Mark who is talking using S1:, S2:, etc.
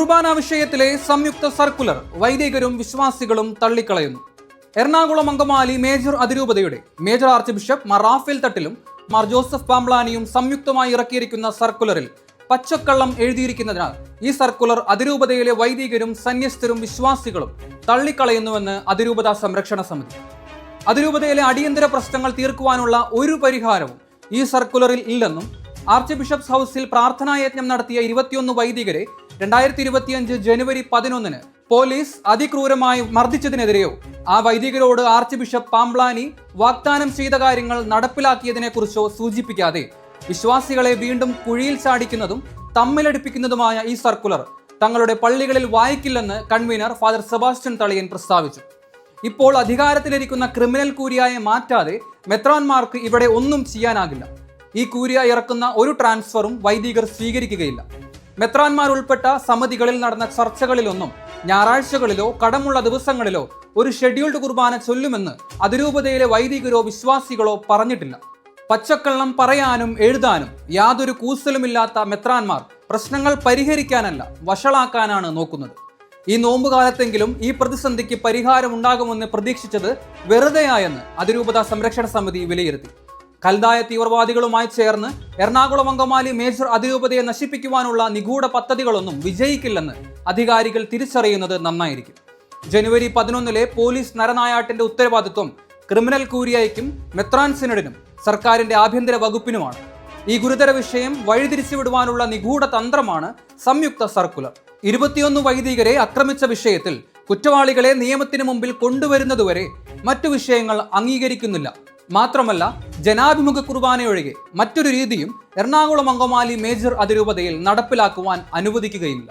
S1: കുർബാന വിഷയത്തിലെ സംയുക്ത സർക്കുലർ വൈദികരും വിശ്വാസികളും തള്ളിക്കളയുന്നു. എറണാകുളം അങ്കമാലി മേജർ അതിരൂപതയുടെ major archbishop Mar Rafale തട്ടിലും മാർ ജോസഫ് പാംബ്ലാനിയും സംയുക്തമായി ഇറക്കിയിരിക്കുന്ന സർക്കുലറിൽ പച്ചക്കള്ളം എഴുതിയിരിക്കുന്നതിനാൽ ഈ സർക്കുലർ അതിരൂപതയിലെ വൈദികരും സന്യസ്തരും വിശ്വാസികളും തള്ളിക്കളയുന്നുവെന്ന് അതിരൂപത സംരക്ഷണ സമിതി. അതിരൂപതയിലെ അടിയന്തര പ്രശ്നങ്ങൾ തീർക്കുവാനുള്ള ഒരു പരിഹാരവും ഈ സർക്കുലറിൽ ഇല്ലെന്നും ആർച്ച് ബിഷപ്സ് ഹൗസിൽ പ്രാർത്ഥനായജ്ഞം നടത്തിയ ഇരുപത്തിയൊന്ന് വൈദികരെ രണ്ടായിരത്തി ഇരുപത്തിയഞ്ച് ജനുവരി പതിനൊന്നിന് പോലീസ് അതിക്രൂരമായി മർദ്ദിച്ചതിനെതിരെയോ ആ വൈദികരോട് ആർച്ച് ബിഷപ്പ് പാംബ്ലാനി വാഗ്ദാനം ചെയ്ത കാര്യങ്ങൾ നടപ്പിലാക്കിയതിനെക്കുറിച്ചോ സൂചിപ്പിക്കാതെ വിശ്വാസികളെ വീണ്ടും കുഴിയിൽ ചാടിക്കുന്നതും തമ്മിലടിപ്പിക്കുന്നതുമായ ഈ സർക്കുലർ തങ്ങളുടെ പള്ളികളിൽ വായിക്കില്ലെന്ന് കൺവീനർ ഫാദർ സെബാസ്റ്റ്യൻ തളിയൻ പ്രസ്താവിച്ചു. ഇപ്പോൾ അധികാരത്തിലിരിക്കുന്ന ക്രിമിനൽ കൂരിയായെ മാറ്റാതെ മെത്രാൻമാർക്ക് ഇവിടെ ഒന്നും ചെയ്യാനാകില്ല. ഈ കൂരിയ ഇറക്കുന്ന ഒരു ട്രാൻസ്ഫറും വൈദികർ സ്വീകരിക്കുകയില്ല. മെത്രാൻമാർ ഉൾപ്പെട്ട സമിതികളിൽ നടന്ന ചർച്ചകളിലൊന്നും ഞായറാഴ്ചകളിലോ കടമുള്ള ദിവസങ്ങളിലോ ഒരു ഷെഡ്യൂൾഡ് കുർബാന ചൊല്ലുമെന്ന് അതിരൂപതയിലെ വൈദികരോ വിശ്വാസികളോ പറഞ്ഞിട്ടില്ല. പച്ചക്കള്ളം പറയാനും എഴുതാനും യാതൊരു കൂസലുമില്ലാത്ത മെത്രാൻമാർ പ്രശ്നങ്ങൾ പരിഹരിക്കാനല്ല വഷളാക്കാനാണ് നോക്കുന്നത്. ഈ നോമ്പുകാലത്തെങ്കിലും ഈ പ്രതിസന്ധിക്ക് പരിഹാരമുണ്ടാകുമെന്ന് പ്രതീക്ഷിച്ചത് വെറുതെയായെന്ന് അതിരൂപത സംരക്ഷണ സമിതി വിലയിരുത്തി. കൽതായ തീവ്രവാദികളുമായി ചേർന്ന് എറണാകുളം അങ്കമാലി മേജർ അതിരൂപതയെ നശിപ്പിക്കുവാനുള്ള നിഗൂഢ പദ്ധതികളൊന്നും വിജയിക്കില്ലെന്ന് അധികാരികൾ തിരിച്ചറിയുന്നത് നന്നായിരിക്കും. ജനുവരി പതിനൊന്നിലെ പോലീസ് നരനായാട്ടിന്റെ ഉത്തരവാദിത്വം ക്രിമിനൽ കൂരിയയ്ക്കും മെത്രാൻ സിനഡിനും സർക്കാരിന്റെ ആഭ്യന്തര വകുപ്പിനുമാണ്. ഈ ഗുരുതര വിഷയം വഴിതിരിച്ചുവിടുവാനുള്ള നിഗൂഢ തന്ത്രമാണ് സംയുക്ത സർക്കുലർ. ഇരുപത്തിയൊന്ന് വൈദികരെ ആക്രമിച്ച വിഷയത്തിൽ കുറ്റവാളികളെ നിയമത്തിന് മുമ്പിൽ കൊണ്ടുവരുന്നതുവരെ മറ്റു വിഷയങ്ങൾ അംഗീകരിക്കുന്നില്ല. മാത്രമല്ല ജനാഭിമുഖ കുർബാനയൊഴികെ മറ്റൊരു രീതിയും എറണാകുളം അങ്കമാലി മേജർ അതിരൂപതയിൽ നടപ്പിലാക്കുവാൻ അനുവദിക്കുകയില്ല.